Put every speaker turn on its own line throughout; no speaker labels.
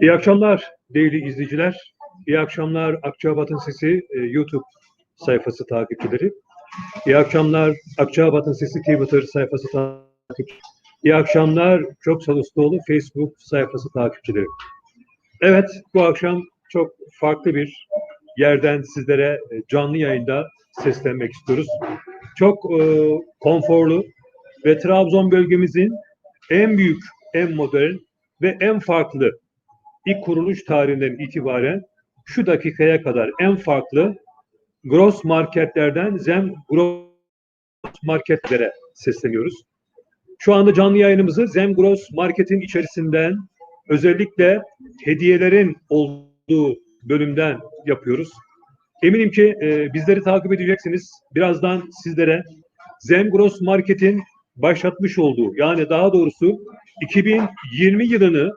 İyi akşamlar değerli izleyiciler. İyi akşamlar Akçabat'ın Sesi e, YouTube sayfası takipçileri. İyi akşamlar Akçabat'ın Sesi Twitter sayfası takipçileri. İyi akşamlar Çok Salıstoğlu Facebook sayfası takipçileri. Evet bu akşam çok farklı bir yerden sizlere e, canlı yayında seslenmek istiyoruz. Çok e, konforlu ve Trabzon bölgemizin en büyük, en modern ve en farklı ilk kuruluş tarihinden itibaren şu dakikaya kadar en farklı gross marketlerden zem gross marketlere sesleniyoruz. Şu anda canlı yayınımızı Zem Gross Market'in içerisinden özellikle hediyelerin olduğu bölümden yapıyoruz. Eminim ki e, bizleri takip edeceksiniz. Birazdan sizlere Zem Gross Market'in başlatmış olduğu yani daha doğrusu 2020 yılını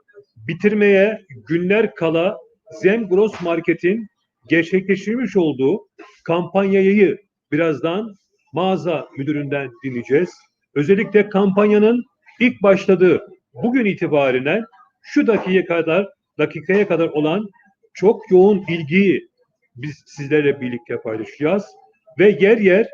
bitirmeye günler kala Zem Gross Market'in gerçekleştirmiş olduğu kampanyayı birazdan mağaza müdüründen dinleyeceğiz. Özellikle kampanyanın ilk başladığı bugün itibariyle şu dakikaya kadar dakikaya kadar olan çok yoğun ilgiyi biz sizlerle birlikte paylaşacağız ve yer yer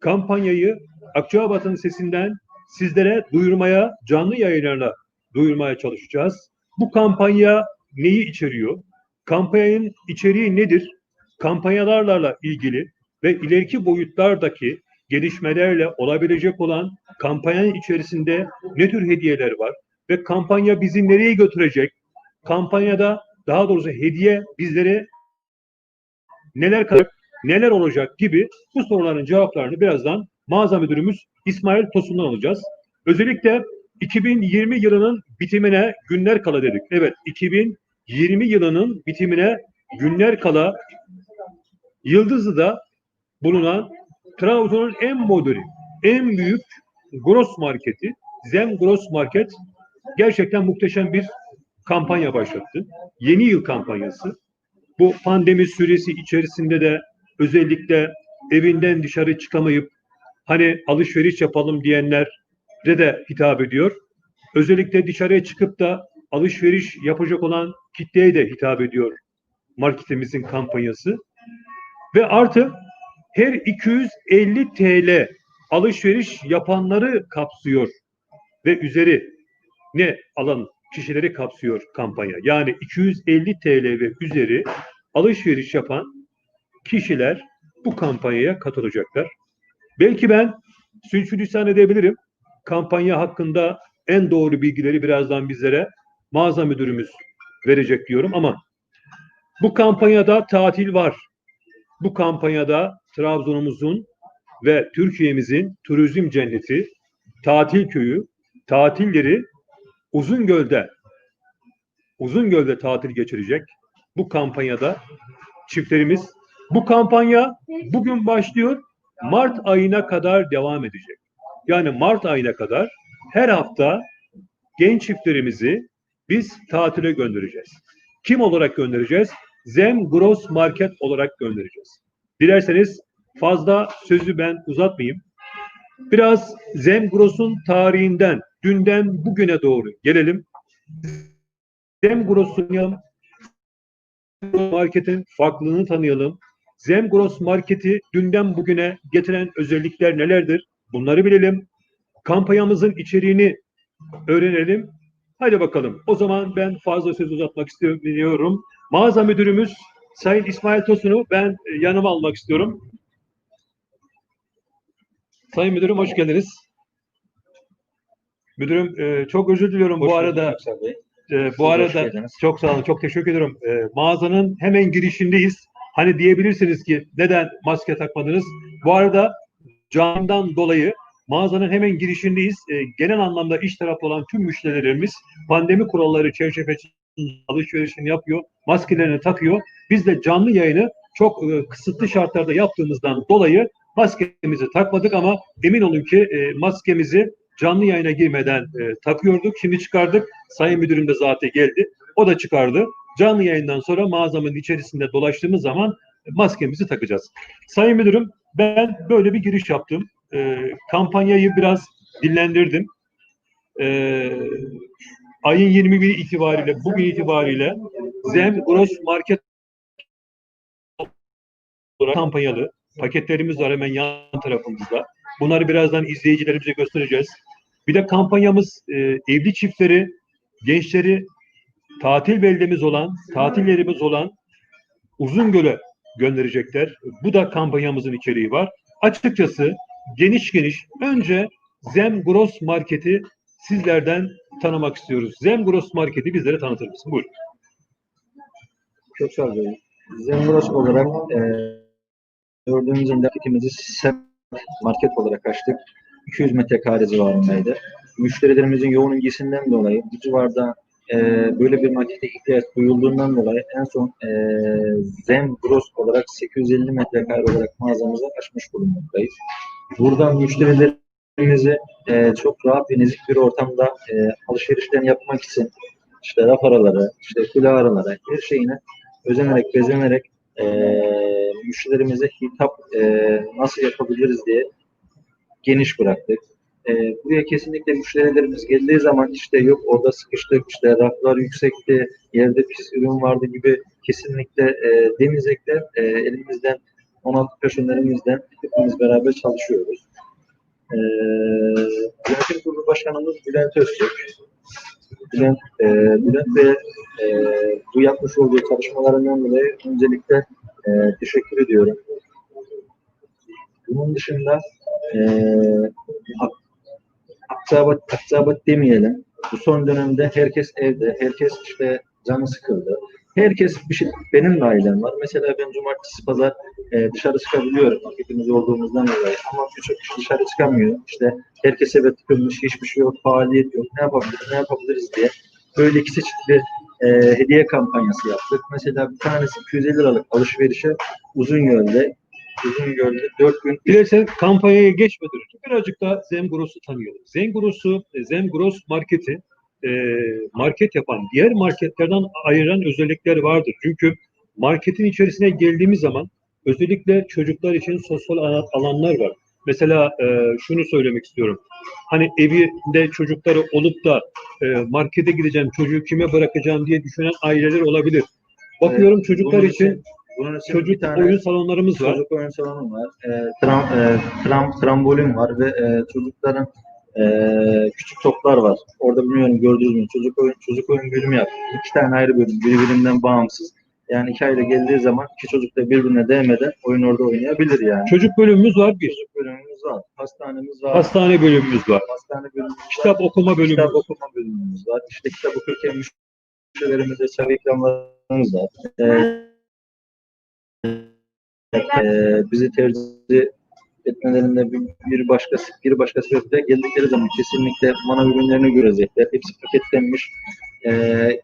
kampanyayı Akçabat'ın sesinden sizlere duyurmaya, canlı yayınlarla duyurmaya çalışacağız. Bu kampanya neyi içeriyor? Kampanyanın içeriği nedir? Kampanyalarla ilgili ve ileriki boyutlardaki gelişmelerle olabilecek olan kampanyanın içerisinde ne tür hediyeler var ve kampanya bizi nereye götürecek? Kampanyada daha doğrusu hediye bizlere neler kalacak, neler olacak gibi bu soruların cevaplarını birazdan mağaza müdürümüz İsmail Tosun'dan alacağız. Özellikle 2020 yılının bitimine günler kala dedik. Evet 2020 yılının bitimine günler kala Yıldızlı'da bulunan Trabzon'un en modern, en büyük gross marketi, Zem Gross Market gerçekten muhteşem bir kampanya başlattı. Yeni yıl kampanyası. Bu pandemi süresi içerisinde de özellikle evinden dışarı çıkamayıp hani alışveriş yapalım diyenlere de hitap ediyor. Özellikle dışarıya çıkıp da alışveriş yapacak olan kitleye de hitap ediyor marketimizin kampanyası. Ve artı her 250 TL alışveriş yapanları kapsıyor ve üzeri ne alan kişileri kapsıyor kampanya. Yani 250 TL ve üzeri alışveriş yapan kişiler bu kampanyaya katılacaklar. Belki ben sürçülisan edebilirim. Kampanya hakkında en doğru bilgileri birazdan bizlere mağaza müdürümüz verecek diyorum ama bu kampanyada tatil var. Bu kampanyada Trabzon'umuzun ve Türkiye'mizin turizm cenneti, tatil köyü, tatilleri Uzungöl'de Uzungöl'de tatil geçirecek. Bu kampanyada çiftlerimiz bu kampanya bugün başlıyor. Mart ayına kadar devam edecek. Yani Mart ayına kadar her hafta genç çiftlerimizi biz tatile göndereceğiz. Kim olarak göndereceğiz? Zem Gross Market olarak göndereceğiz. Dilerseniz fazla sözü ben uzatmayayım. Biraz Zem Gross'un tarihinden, dünden bugüne doğru gelelim. Zem Gross'un marketin farklılığını tanıyalım. Zemgros marketi dünden bugüne getiren özellikler nelerdir? Bunları bilelim. Kampanyamızın içeriğini öğrenelim. Hadi bakalım. O zaman ben fazla söz uzatmak istemiyorum. Mağaza müdürümüz Sayın İsmail Tosun'u ben e, yanıma almak istiyorum. Sayın müdürüm hoş geldiniz. Müdürüm e, çok özür diliyorum
Hoş
bu arada. E, bu arada çok sağ olun. Çok teşekkür ediyorum. E, mağazanın hemen girişindeyiz. Hani diyebilirsiniz ki neden maske takmadınız? Bu arada camdan dolayı mağazanın hemen girişindeyiz. E, genel anlamda iş tarafı olan tüm müşterilerimiz pandemi kuralları çerçevesinde alışverişini yapıyor, maskelerini takıyor. Biz de canlı yayını çok e, kısıtlı şartlarda yaptığımızdan dolayı maskemizi takmadık ama emin olun ki e, maskemizi canlı yayına girmeden e, takıyorduk. Şimdi çıkardık. Sayın müdürüm de zaten geldi. O da çıkardı. Canlı yayından sonra mağazamın içerisinde dolaştığımız zaman maskemizi takacağız. Sayın müdürüm ben böyle bir giriş yaptım. E, kampanyayı biraz dillendirdim. E, ayın 21 itibariyle, bugün itibariyle Zem Gross Market kampanyalı paketlerimiz var hemen yan tarafımızda. Bunları birazdan izleyicilerimize göstereceğiz. Bir de kampanyamız e, evli çiftleri, gençleri tatil beldemiz olan, tatillerimiz olan Uzungöl'e gönderecekler. Bu da kampanyamızın içeriği var. Açıkçası geniş geniş önce Zem Gross Market'i sizlerden tanımak istiyoruz. Zem Gross Market'i bizlere tanıtır mısın? Buyurun.
Çok sağ olun. Zembros olarak e, gördüğümüz indikimizi semt market olarak açtık. 200 metrekare civarındaydı. Müşterilerimizin yoğun ilgisinden dolayı bu civarda e, böyle bir markete ihtiyaç duyulduğundan dolayı en son e, Zembros olarak 850 metrekare olarak mağazamızı açmış bulunmaktayız. Buradan müşterilerimizi e, çok rahat ve nezik bir ortamda e, alışverişlerini yapmak için işte raf araları, işte kule araları, her şeyine özenerek, bezenerek eee müşterilerimize hitap eee, nasıl yapabiliriz diye geniş bıraktık. Eee, buraya kesinlikle müşterilerimiz geldiği zaman işte yok orada sıkıştık, işte raflar yüksekti, yerde pis ürün vardı gibi kesinlikle eee demeyecekler. Eee, elimizden 16 personelimizden hepimiz beraber çalışıyoruz. Eee Yönetim Kurulu Başkanımız Bülent Öztürk. Bülent, eee Bülent Bey'e eee, bu yapmış olduğu çalışmalarından dolayı öncelikle eee, teşekkür ediyorum. Bunun dışında eee Ak- Akçabat, Akçabat demeyelim. Bu son dönemde herkes evde, herkes işte canı sıkıldı. Herkes bir şey, benim de ailem var. Mesela ben cumartesi pazar eee, dışarı çıkabiliyorum hepimiz olduğumuzdan dolayı. Ama birçok kişi dışarı çıkamıyor. İşte herkes eve tıkılmış, hiçbir şey yok, faaliyet yok. Ne yapabiliriz, ne yapabiliriz diye. Böyle iki çeşitli e, hediye kampanyası yaptık. Mesela bir tanesi 250 liralık alışverişe uzun yolda uzun gölde 4 gün
Dilersen kampanyaya geçmeden önce birazcık daha Zemgros'u tanıyalım. Zemgros'u, e, Zemgros marketi e, market yapan, diğer marketlerden ayıran özellikler vardır. Çünkü marketin içerisine geldiğimiz zaman özellikle çocuklar için sosyal alan- alanlar var. Mesela e, şunu söylemek istiyorum. Hani evinde çocukları olup da e, markete gideceğim, çocuğu kime bırakacağım diye düşünen aileler olabilir. Bakıyorum çocuklar
bunun
için
bunun için
çocuk
bir tane
oyun salonlarımız var.
çocuk oyun salonu var. E, tram, e, tram, trambolin var ve e, çocukların e, küçük toplar var. Orada bilmiyorum gördünüz mü? Çocuk oyun çocuk oyun bölümü yaptık. İki tane ayrı bölüm, birbirinden bağımsız. Yani iki aile geldiği zaman iki çocuk da birbirine değmeden oyun orada oynayabilir yani.
Çocuk bölümümüz var bir.
Çocuk bölümümüz var. Hastanemiz var.
Hastane bölümümüz var.
Hastane bölümümüz var.
Kitap okuma bölümümüz
Kitap okuma bölümümüz var. İşte kitap okurken müşterilerimize çay ikramlarımız var. Ee, e, bizi tercih etmelerinde bir, bir başkası bir başka sebeple geldikleri zaman kesinlikle manav ürünlerini görecekler. Hepsi paketlenmiş. E,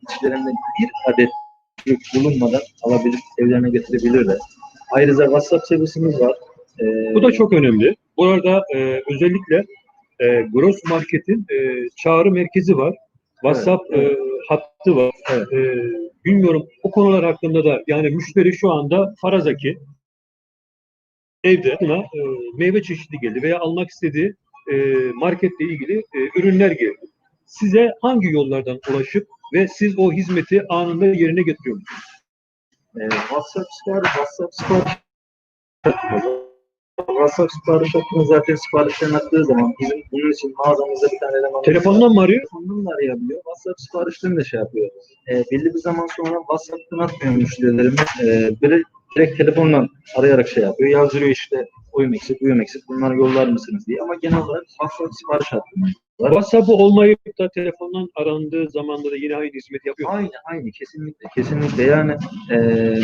içlerinde bir adet çocuk bulunmadan alabilir, evlerine getirebilirler. Ayrıca WhatsApp servisimiz var. E,
Bu da çok önemli. Bu arada e, özellikle e, Gross Market'in e, çağrı merkezi var. WhatsApp
Evet,
e, hattı var.
Evet.
E, bilmiyorum o konular hakkında da yani müşteri şu anda farazaki evde buna e, meyve çeşidi geldi veya almak istediği e, marketle ilgili e, ürünler geldi. Size hangi yollardan ulaşıp ve siz o hizmeti anında yerine getiriyor musunuz?
E, WhatsApp sipariş, WhatsApp sipariş. WhatsApp sipariş hattını zaten siparişlerini attığı zaman bizim bunun için mağazamızda bir tane eleman
Telefondan mı arıyor?
telefondan da arayabiliyor. WhatsApp siparişlerini de şey yapıyor. E, belli bir zaman sonra WhatsApp'tan atmıyor müşterilerime. E, direkt, direkt telefonla arayarak şey yapıyor. Yazdırıyor işte oyun eksik, buyum eksik bunları yollar mısınız diye. Ama genel olarak WhatsApp sipariş hattı.
WhatsApp'ı olmayıp da telefondan arandığı zamanda da yine aynı hizmeti yapıyor.
Aynı, aynı. Kesinlikle, kesinlikle. Yani e,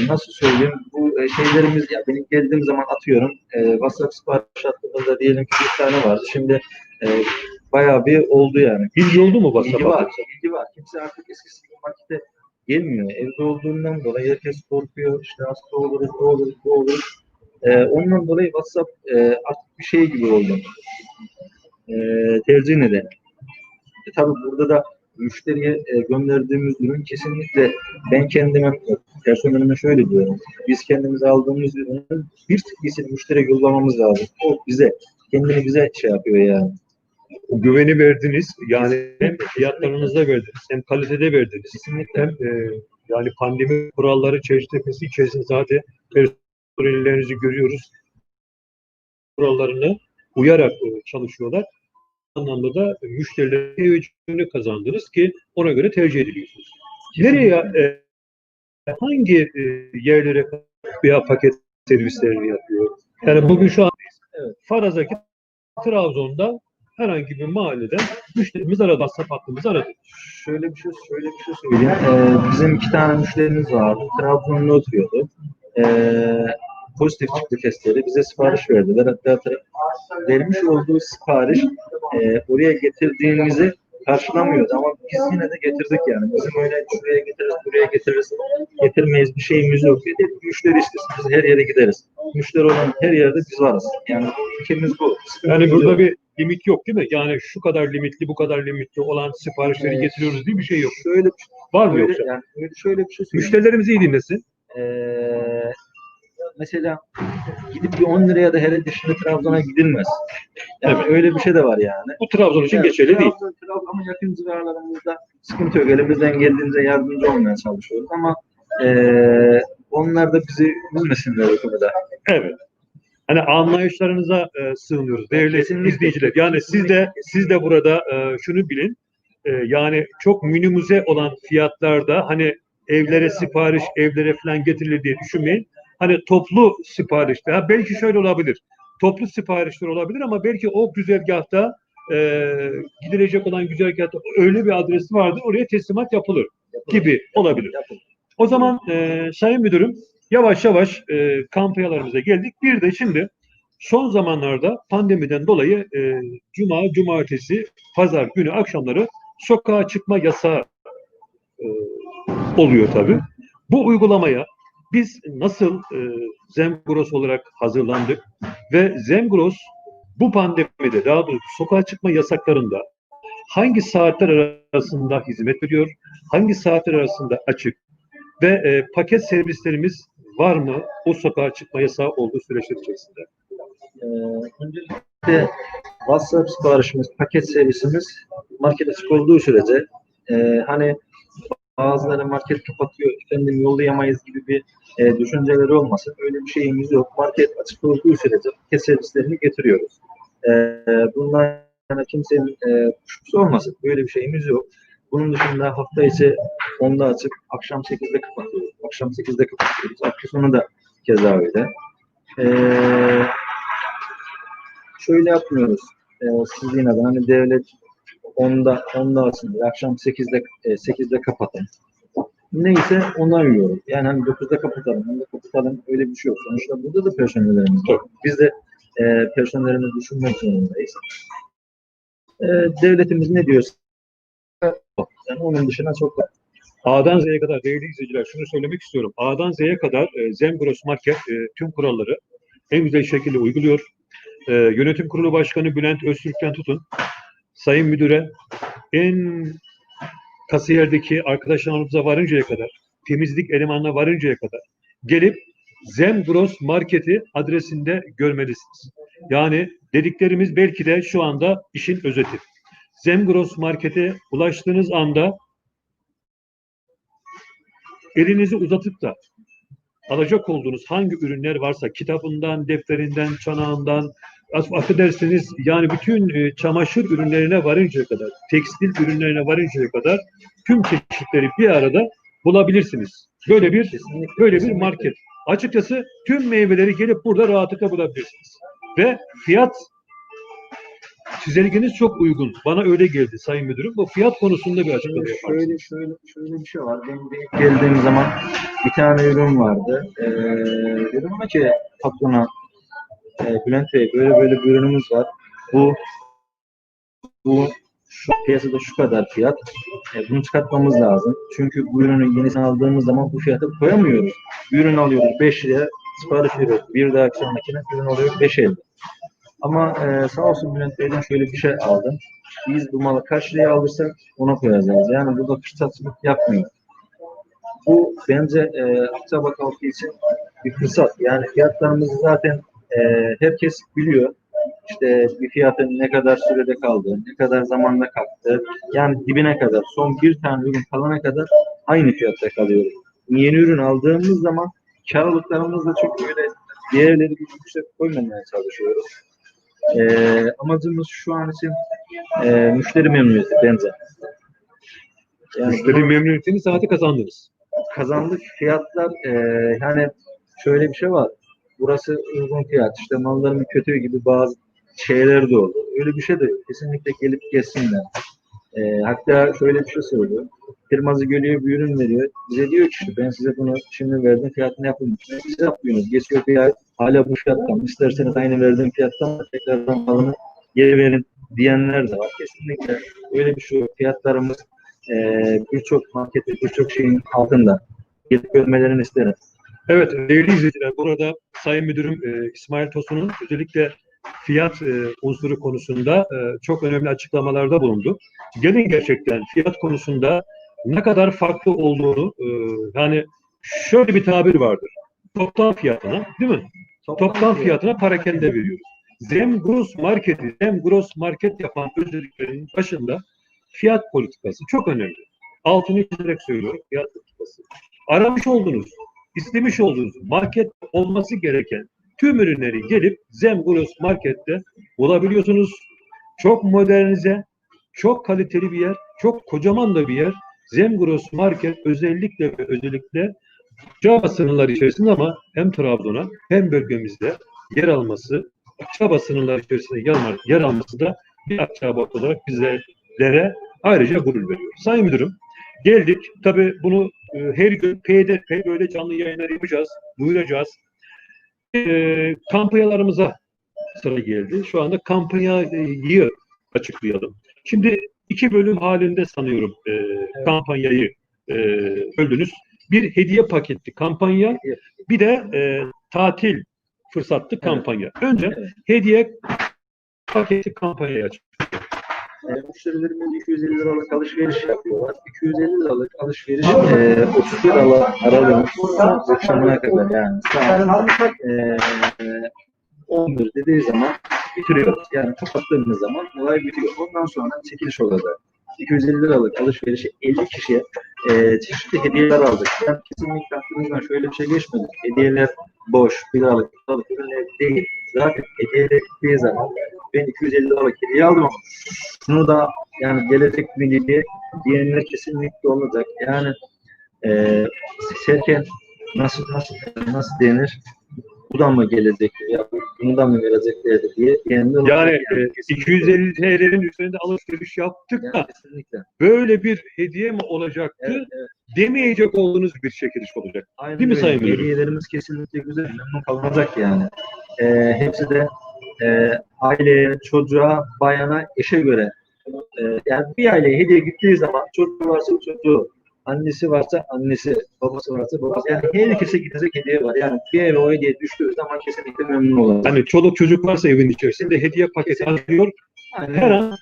nasıl söyleyeyim, bu e, şeylerimiz, ya benim geldiğim zaman atıyorum, e, WhatsApp sipariş hattımızda diyelim ki bir tane vardı. Şimdi e, bayağı bir oldu yani.
Bilgi oldu mu
İlgi
WhatsApp'a?
var, ilgi var. Kimse artık eskisi gibi markete gelmiyor. Evde olduğundan dolayı herkes korkuyor. İşte hasta oluruz, o olur, bu olur. E, ondan dolayı WhatsApp e, artık bir şey gibi oldu. E, tercih nedeni. E, tabii burada da müşteriye e, gönderdiğimiz ürün kesinlikle ben kendime personelime şöyle diyorum. Biz kendimiz aldığımız ürünün bir tık iyisini müşteriye yollamamız lazım. O bize kendini bize şey yapıyor yani.
Güveni verdiniz. Yani hem fiyatlarınızda verdiniz, hem kalitede verdiniz.
Kesinlikle.
Hem e, yani pandemi kuralları çerçevesi içerisinde zaten personellerinizi görüyoruz. Kurallarını uyarak e, çalışıyorlar. Bu anlamda da müşterilerin teveccühünü kazandınız ki ona göre tercih ediliyorsunuz. Nereye, e, hangi e, yerlere veya paket servislerini yapıyor? Yani bugün şu an
Evet.
Faraz'daki Trabzon'da herhangi bir mahalleden müşterimiz aradı, WhatsApp hattımızı aradı.
Şöyle bir şey şöyle bir şey söyleyeyim. Ee, bizim iki tane müşterimiz vardı. Trabzon'da oturuyordu. Ee, pozitif çıktı testleri. Bize sipariş verdiler. Hatta vermiş olduğu sipariş e, oraya getirdiğimizi karşılamıyordu ama biz yine de getirdik yani. Bizim öyle şuraya getiririz, buraya getiririz, getirmeyiz bir şeyimiz yok. Dedi, müşteri istesin, biz her yere gideriz. Müşteri olan her yerde biz varız. Yani ülkemiz bu.
Yani
Sıkıntı
burada
yok.
bir limit yok değil mi? Yani şu kadar limitli, bu kadar limitli olan siparişleri
Evet.
getiriyoruz diye bir şey yok.
şöyle bir
Var mı
şöyle,
yoksa?
yani şöyle- şöyle bir şey söyleyeyim.
Müşterilerimiz iyi dinlesin.
Ee, mesela gidip bir 10 liraya da hele dışında Trabzon'a gidilmez. Yani öyle bir şey de var yani.
Bu Trabzon için
Yani
geçerli değil.
Trabzon, Trabzon'un yakın civarlarımızda sıkıntı yok. Elimizden geldiğince yardımcı olmaya çalışıyoruz ama ee, onlar da bizi üzmesinler o konuda.
Evet. Hani anlayışlarınıza e, sığınıyoruz değerli izleyiciler. Yani siz de siz de burada e, şunu bilin. E, yani çok minimize olan fiyatlarda hani evlere sipariş, evlere falan getirilir diye düşünmeyin. Hani toplu siparişler. Ha, belki şöyle olabilir. Toplu siparişler olabilir ama belki o güzergahta e, gidilecek olan güzergahta öyle bir adresi vardır. Oraya teslimat yapılır gibi olabilir. O zaman e, Sayın Müdürüm yavaş yavaş e, kampanyalarımıza geldik. Bir de şimdi son zamanlarda pandemiden dolayı e, cuma, cumartesi, pazar günü akşamları sokağa çıkma yasağı e, oluyor tabii. Bu uygulamaya biz nasıl e, Zemgros olarak hazırlandık ve Zemgros bu pandemide daha doğrusu sokağa çıkma yasaklarında hangi saatler arasında hizmet veriyor, hangi saatler arasında açık ve e, paket servislerimiz var mı o sokağa çıkma yasağı olduğu süreçler içerisinde?
Ee, öncelikle WhatsApp siparişimiz, paket servisimiz market açık olduğu sürece e, hani bazıları market kapatıyor, efendim yollayamayız gibi bir e, düşünceleri olmasın. Öyle bir şeyimiz yok. Market açık olduğu sürece paket servislerini getiriyoruz. E, bunlar yani kimsenin e, kuşkusu olmasın. Böyle bir şeyimiz yok. Bunun dışında hafta içi 10'da açıp akşam 8'de kapatıyoruz. Akşam 8'de kapatıyoruz. Hafta sonu da keza öyle. Ee, şöyle yapmıyoruz. Ee, siz yine de hani devlet onda onda açın, akşam 8'de e, 8'de kapatın. Neyse ona uyuyoruz. Yani hani 9'da kapatalım, 10'da kapatalım öyle bir şey yok. Sonuçta burada da personellerimiz var. Biz de e, personellerimizi düşünmek zorundayız. E, devletimiz ne diyorsa. Yani onun dışına çok
A'dan Z'ye kadar değerli izleyiciler şunu söylemek istiyorum. A'dan Z'ye kadar e, Zemgros Market e, tüm kuralları en güzel şekilde uyguluyor. E, yönetim kurulu başkanı Bülent Öztürk'ten tutun. Sayın Müdür'e en kasiyerdeki arkadaşlarımıza varıncaya kadar, temizlik elemanına varıncaya kadar gelip Zemgros Market'i adresinde görmelisiniz. Yani dediklerimiz belki de şu anda işin özeti. Zemgros Market'e ulaştığınız anda elinizi uzatıp da alacak olduğunuz hangi ürünler varsa kitabından, defterinden, çanağından, af- affedersiniz yani bütün e, çamaşır ürünlerine varıncaya kadar, tekstil ürünlerine varıncaya kadar tüm çeşitleri bir arada bulabilirsiniz. Böyle bir
kesinlikle
böyle bir
kesinlikle.
market. Açıkçası tüm meyveleri gelip burada rahatlıkla bulabilirsiniz. Ve fiyat çizelgeniz çok uygun. Bana öyle geldi Sayın Müdürüm. Bu fiyat konusunda bir açıklama
Şimdi
yapar mısınız?
şöyle şöyle şöyle bir şey var. Benim de ilk geldiğim zaman bir tane ürün vardı. Ee, dedim ona ki patrona e, Bülent Bey böyle böyle bir ürünümüz var. Bu bu şu piyasada şu kadar fiyat. E, bunu çıkartmamız lazım. Çünkü bu ürünü yenisini aldığımız zaman bu fiyata koyamıyoruz. Bir ürün alıyoruz 5 liraya sipariş veriyoruz. Bir dahaki sonrakine ürün alıyoruz 5 50. Ama e, sağ olsun Bülent Bey'den şöyle bir şey aldım. Biz bu malı kaç liraya alırsak ona koyacağız. Yani burada fırsatçılık yapmıyor. Bu bence e, Akçabat halkı için bir fırsat. Yani fiyatlarımızı zaten e, herkes biliyor. işte bir fiyatın ne kadar sürede kaldı, ne kadar zamanda kalktı. Yani dibine kadar, son bir tane ürün kalana kadar aynı fiyatta kalıyoruz. Yeni ürün aldığımız zaman karlılıklarımızda çok böyle diğerleri gibi yüksek koymamaya çalışıyoruz. Ee, amacımız şu an için e, müşteri memnuniyeti bence. Yani
Müşteri memnuniyetini saati kazandınız.
kazandık fiyatlar e, yani şöyle bir şey var. Burası uygun fiyat. işte malların kötü gibi bazı şeyler de oldu. Öyle bir şey de. Kesinlikle gelip geçsinler. E, hatta şöyle bir şey söylüyor. Firması geliyor bir ürün veriyor. Bize diyor ki ben size bunu şimdi verdim fiyatını yapın. Siz yapıyorsunuz. Geçiyor ay hala bu fiyattan. İsterseniz aynı verdiğim fiyattan tekrardan malını geri verin diyenler de var. Kesinlikle öyle bir şey. Fiyatlarımız e, birçok markette birçok şeyin altında. Gelip görmelerini isterim.
Evet değerli izleyiciler burada Sayın Müdürüm e, İsmail Tosun'un özellikle fiyat e, unsuru konusunda e, çok önemli açıklamalarda bulundu. Gelin gerçekten fiyat konusunda ne kadar farklı olduğunu e, yani şöyle bir tabir vardır. Toplam fiyatına değil mi? Toplam fiyatına parakende veriyoruz. Zem Gross Market'i, Zem Gross Market yapan özelliklerin başında fiyat politikası çok önemli. Altını çizerek söylüyorum fiyat politikası. Aramış olduğunuz, istemiş olduğunuz market olması gereken tüm ürünleri gelip Zem Gross Market'te bulabiliyorsunuz. Çok modernize, çok kaliteli bir yer, çok kocaman da bir yer. Zem Gross Market özellikle ve özellikle Çaba sınırları içerisinde ama hem Trabzon'a hem bölgemizde yer alması, Çaba sınırları içerisinde yer, yer alması da bir Akçabat olarak bizlere ayrıca gurur veriyor. Sayın Müdürüm, geldik. Tabii bunu e, her gün PDF böyle canlı yayınlar yapacağız, duyuracağız. E, kampanyalarımıza sıra geldi. Şu anda kampanyayı açıklayalım. Şimdi iki bölüm halinde sanıyorum e, kampanyayı e, böldünüz. Bir hediye paketli kampanya, bir de e, tatil fırsatlı kampanya. Önce
Evet.
hediye paketli kampanyayı aç.
E, müşterilerimiz 250 liralık alışveriş yapıyorlar. 250 liralık alışveriş e, 31 Aralık aralığın akşamına kadar yani saat e, 11 dediği zaman bitiriyoruz. Yani kapattığımız zaman olay bitiyor. Ondan sonra çekiliş olacak. 250 liralık alışverişi 50 kişiye e, çeşitli hediyeler aldık. Yani kesinlikle aklımızdan şöyle bir şey geçmedi. Hediyeler boş, liralık, liralık ürünler değil. Zaten hediyeler gittiği zaman ben 250 liralık hediye aldım ama şunu da yani gelecek bir hediye diyenler kesinlikle olacak. Yani e, seçerken nasıl nasıl nasıl denir? Bu da mı gelecek ya bunu da mı vereceklerdi diye olacak.
Yani e, 250 TL'nin üzerinde alışveriş yaptık
Yani
da
kesinlikle.
böyle bir hediye mi olacaktı
Evet, evet.
demeyecek olduğunuz bir çekiliş olacak.
Aynen
Değil mi. Sayın Müdürüm?
Hediyelerimiz kesinlikle güzel. Memnun kalınacak yani. Ee, hepsi de e, aileye, çocuğa, bayana, eşe göre. E, yani bir aileye hediye gittiği zaman çocuğu varsa çocuğu, annesi varsa annesi, babası varsa babası. Yani herkese gidecek hediye var. Yani bir eve o hediye düştüğü zaman kesinlikle memnun olur.
Hani çoluk çocuk varsa evin içerisinde hediye paketi açıyor. Her an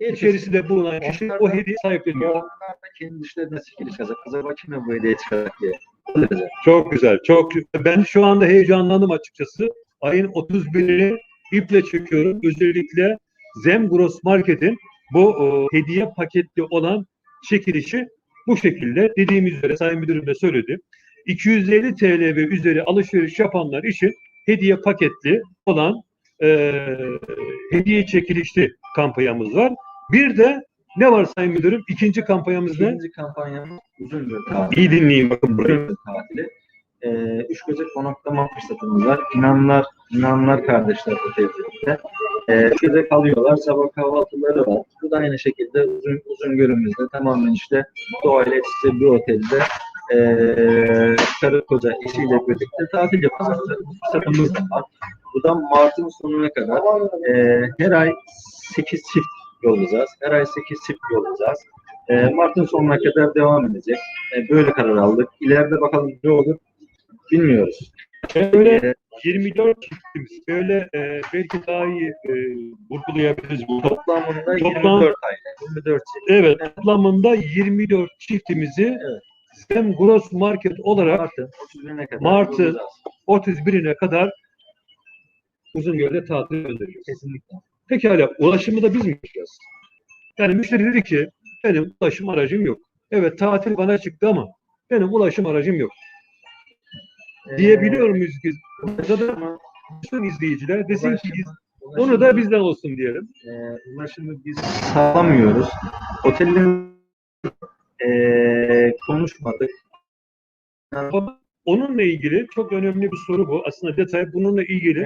içerisinde bulunan kişi o hediye sahipleniyor.
Onlar da kendi çekiliş kazak. Acaba kime bu hediye çıkacak diye. Öyle.
Çok güzel, çok. Ben şu anda heyecanlandım açıkçası. Ayın 31'ini iple çekiyorum. Özellikle Zem Gross Market'in bu e, hediye paketli olan çekilişi bu şekilde dediğimiz üzere Sayın Müdürüm de söyledi. 250 TL ve üzeri alışveriş yapanlar için hediye paketli olan e, hediye çekilişli kampanyamız var. Bir de ne var Sayın Müdürüm? İkinci kampanyamız ne?
İkinci kampanyamız uzun bir tatil.
İyi dinleyin bakın burayı.
Tatili. Ee, üç gece konaklama fırsatımız var. İnanlar, inanlar kardeşler otelimizde. Ee, üç kalıyorlar. Sabah kahvaltıları var. Bu da aynı şekilde uzun, uzun görümüzde tamamen işte doğayla içe bir otelde ee, karı koca eşiyle birlikte tatil yapacak fırsatımız var. Bu da Mart'ın sonuna kadar ee, her ay 8 çift yollayacağız. Her ay 8 çift yollayacağız. Ee, Mart'ın sonuna kadar devam edecek. E, böyle karar aldık. İleride bakalım ne olur bilmiyoruz.
Böyle
E,
24 çiftimiz böyle e, belki daha iyi e, vurgulayabiliriz bu.
toplamında
Toplam-
24 ay. 24 çift.
Evet, toplamında 24 çiftimizi
Evet.
Zem Gross Market olarak
Mart'ın 31'ine kadar
Mart'ın
yollayacağız.
31'ine kadar uzun yolda tatil gönderiyoruz.
Kesinlikle.
Pekala ulaşımı da biz mi yapacağız? Yani müşteri dedi ki benim ulaşım aracım yok. Evet tatil bana çıktı ama benim ulaşım aracım yok. Diyebiliyor muyuz ki? Burada da izleyiciler desin ki biz- onu da bizden olsun diyelim.
e, ulaşımı biz sağlamıyoruz. Otellerin e, konuşmadık.
Onunla ilgili çok önemli bir soru bu. Aslında detay bununla ilgili.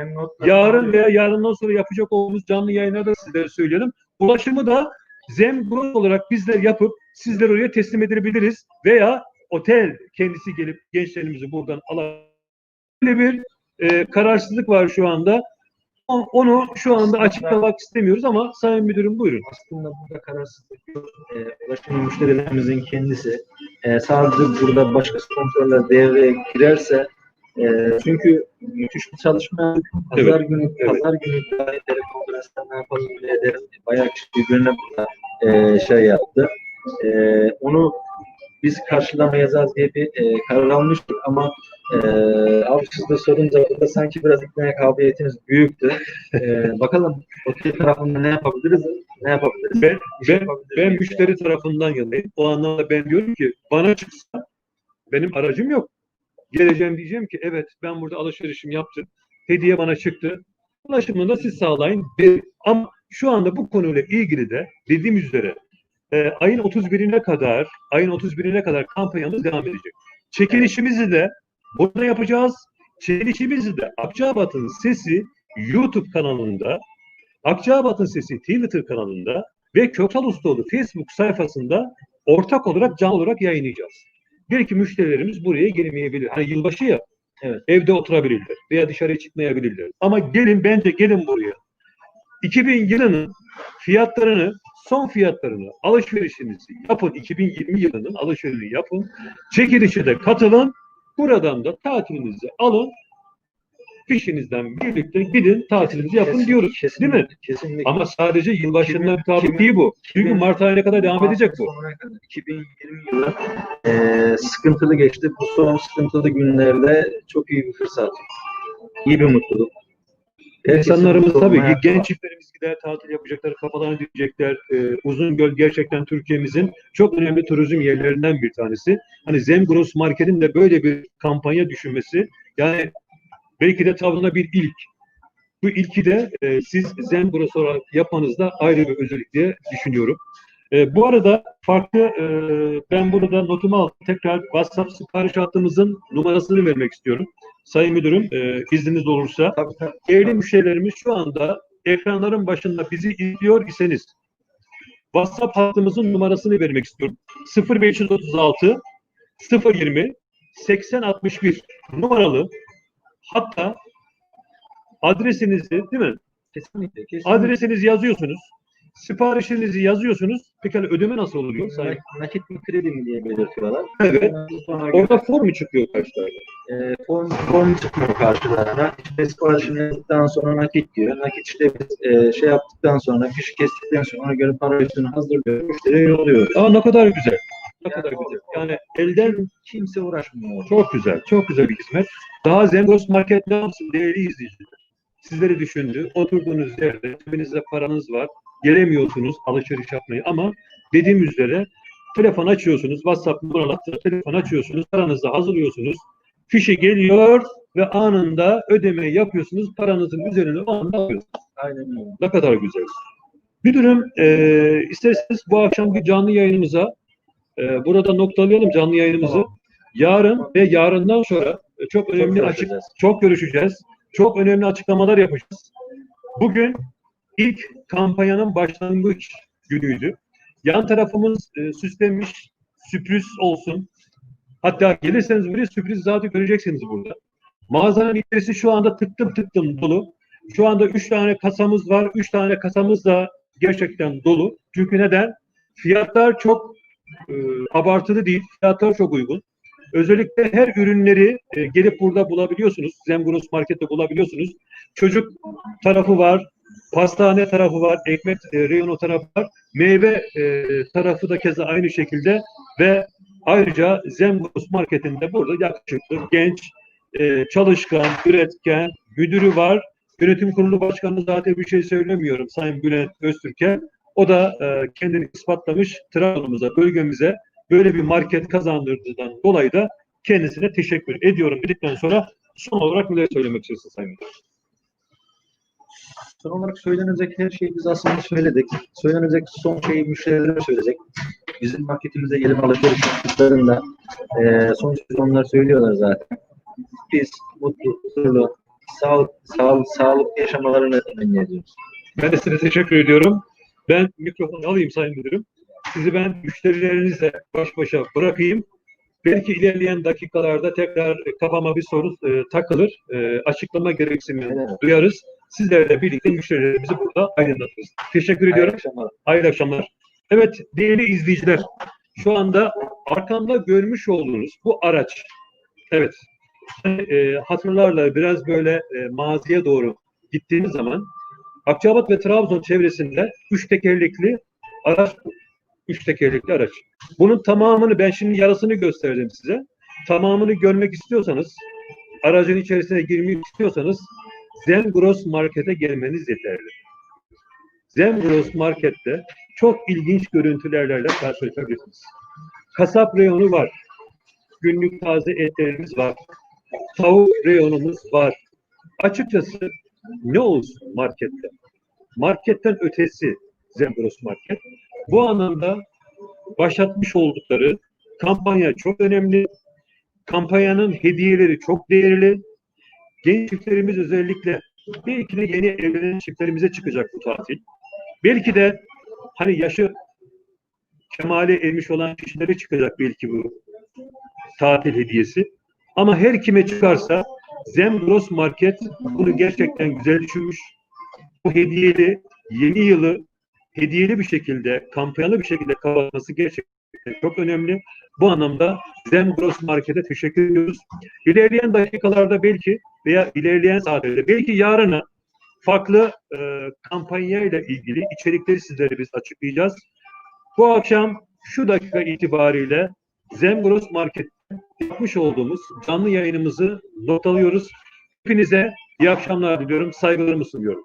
Yarın veya yarından sonra yapacak olduğumuz canlı yayınlarda sizlere söyleyelim. Ulaşımı da Zemgros olarak bizler yapıp sizler oraya teslim edebiliriz. Veya otel kendisi gelip gençlerimizi buradan alabilir. Böyle bir e, kararsızlık var şu anda. Onu şu anda açıklamak istemiyoruz ama Sayın Müdürüm buyurun.
aslında burada kararsızlık yok. E, ulaşım müşterilerimizin kendisi. E, sadece burada başka kontroller devreye girerse e, çünkü müthiş bir çalışma pazar günü
evet.
pazar günü telekonferansta ne yapalım ne edelim bayağı kişi birbirine burada e, şey yaptı. E, onu biz karşılamayacağız diye bir e, karar almıştık ama e, de sorunca burada sanki biraz ikna kabiliyetiniz büyüktü. E, bakalım otel tarafında ne yapabiliriz? Ne yapabiliriz?
Ben, ben,
yapabiliriz
ben müşteri tarafından yanayım. O anlamda ben diyorum ki bana çıksa benim aracım yok. Geleceğim diyeceğim ki evet ben burada alışverişim yaptım. Hediye bana çıktı. Ulaşımını da siz sağlayın. Ama şu anda bu konuyla ilgili de dediğim üzere e, ayın 31'ine kadar ayın 31'ine kadar kampanyamız devam edecek. Çekilişimizi de burada yapacağız. Çekilişimizi de Akçabat'ın Sesi YouTube kanalında Akçabat'ın Sesi Twitter kanalında ve Köksal Ustaoğlu Facebook sayfasında ortak olarak canlı olarak yayınlayacağız. Belki müşterilerimiz buraya gelmeyebilir. Hani yılbaşı ya.
Evet.
Evde oturabilirler veya dışarıya çıkmayabilirler. Ama gelin bence gelin buraya. 2000 yılının fiyatlarını, son fiyatlarını, alışverişinizi yapın. 2020 yılının alışverişini yapın. Çekilişe de katılın. Buradan da tatilinizi alın. Fişinizden birlikte gidin tatilinizi yapın
Kesin-
diyoruz.
kesinlikle,
Değil mi?
Kesinlikle.
Ama sadece yılbaşından bir tabi değil bu. Çünkü Mart ayına kadar devam edecek bu.
Sonuna kadar 2020 yılı eee, sıkıntılı geçti. Bu son sıkıntılı günlerde çok iyi bir fırsat. İyi bir mutluluk.
İnsanlarımız tabii ki genç çiftlerimiz gider tatil yapacaklar, kafalarını diyecekler. Ee, Uzungöl gerçekten Türkiye'mizin çok önemli turizm yerlerinden bir tanesi. Hani Zemgros Market'in de böyle bir kampanya düşünmesi yani belki de tavrına bir ilk. Bu ilki de e, siz Zemgros olarak yapmanız da ayrı bir özellik diye düşünüyorum. E, bu arada farklı e, ben burada notumu aldım. Tekrar WhatsApp sipariş hattımızın numarasını vermek istiyorum. Sayın Müdürüm e, izniniz olursa.
Tabii, tabii.
Değerli müşterilerimiz şu anda ekranların başında bizi izliyor iseniz WhatsApp hattımızın numarasını vermek istiyorum. 0536 020 8061 numaralı hatta adresinizi değil mi?
Kesinlikle. kesinlikle.
Adresinizi yazıyorsunuz. Siparişinizi yazıyorsunuz. Pekala ödeme nasıl oluyor? Sayın?
Na- nakit mi kredi mi diye belirtiyorlar.
Evet.
Sonra
Orada form çıkıyor karşılarda.
e, form, form çıkmıyor karşılarına. İşte siparişini yazdıktan sonra nakit diyor. Nakit işte biz, e, şey yaptıktan sonra, fişi kestikten sonra ona göre para üstünü hazırlıyor. Müşteriye yolluyor.
Aa ne kadar güzel. Ne
Yani
kadar
o-
güzel. Yani elden
Kimse uğraşmıyor.
Çok güzel, çok güzel bir hizmet. Daha Zengros Market ne yapsın değerli izleyiciler? Sizleri düşündü. Oturduğunuz yerde cebinizde paranız var. Gelemiyorsunuz alışveriş yapmayı ama dediğim üzere telefon açıyorsunuz. WhatsApp numaralarla telefon açıyorsunuz. Paranızı hazırlıyorsunuz. Fişi geliyor ve anında ödeme yapıyorsunuz. Paranızın üzerine o anda alıyorsunuz.
Aynen öyle.
Ne kadar güzel. Müdürüm, e, isterseniz bu akşamki canlı yayınımıza e, burada noktalayalım canlı yayınımızı. Yarın ve yarından sonra e, çok önemli
Çok
açık çok görüşeceğiz. Çok önemli açıklamalar yapacağız. Bugün ilk kampanyanın başlangıç günüydü. Yan tarafımız e, süslenmiş, sürpriz olsun. Hatta gelirseniz buraya sürpriz zaten göreceksiniz burada. Mağazanın içerisi şu anda tıktım tıktım dolu. Şu anda üç tane kasamız var. Üç tane kasamız da gerçekten dolu. Çünkü neden? Fiyatlar çok e, abartılı değil. Fiyatlar çok uygun. Özellikle her ürünleri e, gelip burada bulabiliyorsunuz. Zemguros Market'te bulabiliyorsunuz. Çocuk tarafı var, pastane tarafı var, ekmek e, reyonu tarafı var. Meyve e, tarafı da keza aynı şekilde ve ayrıca Zemguros Market'inde burada yakışıklı, genç, e, çalışkan, üretken, müdürü var. Yönetim Kurulu Başkanı zaten bir şey söylemiyorum Sayın Bülent Öztürk'e. O da e, kendini ispatlamış Trabzon'umuza, bölgemize böyle bir market kazandırdığından dolayı da kendisine teşekkür ediyorum dedikten sonra son olarak neler söylemek istiyorsun Sayın Müdür?
Son olarak söylenecek her şeyi biz aslında söyledik. Söylenecek son şeyi müşterilere söyleyecek. Bizim marketimize gelip alışveriş yaptıklarında e, son sözü onlar söylüyorlar zaten. Biz mutlu, huzurlu, sağlık, sağlık, sağlıklı yaşamalarını temenni ediyoruz.
Ben de size teşekkür ediyorum. Ben mikrofonu alayım Sayın Müdürüm. Sizi ben müşterilerinizle baş başa bırakayım. Belki ilerleyen dakikalarda tekrar kafama bir soru e, takılır. E, açıklama gereksinimi
Evet.
duyarız. Sizlerle birlikte müşterilerimizi burada aydınlatırız. Teşekkür ediyorum.
Hayırlı akşamlar.
Hayırlı akşamlar. Evet değerli izleyiciler. Şu anda arkamda görmüş olduğunuz bu araç. Evet. E, hatırlarla biraz böyle e, maziye doğru gittiğimiz zaman Akçabat ve Trabzon çevresinde üç tekerlekli araç. Üç tekerlekli araç. Bunun tamamını ben şimdi yarısını gösterdim size. Tamamını görmek istiyorsanız aracın içerisine girmek istiyorsanız Zengros Market'e gelmeniz yeterli. Zengros Market'te çok ilginç görüntülerle karşılaşabilirsiniz. Kasap reyonu var. Günlük taze etlerimiz var. Tavuk reyonumuz var. Açıkçası ne olsun markette? Marketten ötesi Zembros Market. Bu anlamda başlatmış oldukları kampanya çok önemli. Kampanyanın hediyeleri çok değerli. Genç çiftlerimiz özellikle belki de yeni evlenen çiftlerimize çıkacak bu tatil. Belki de hani yaşı kemale ermiş olan kişilere çıkacak belki bu tatil hediyesi. Ama her kime çıkarsa Zembros Market bunu gerçekten güzel düşünmüş. Bu hediyeli yeni yılı hediyeli bir şekilde, kampanyalı bir şekilde kapatması gerçekten çok önemli. Bu anlamda Zembros Market'e teşekkür ediyoruz. İlerleyen dakikalarda belki veya ilerleyen saatlerde belki yarına farklı e, kampanyayla ilgili içerikleri sizlere biz açıklayacağız. Bu akşam şu dakika itibariyle Zembros Market yapmış olduğumuz canlı yayınımızı noktalıyoruz. Hepinize iyi akşamlar diliyorum. Saygılarımı sunuyorum.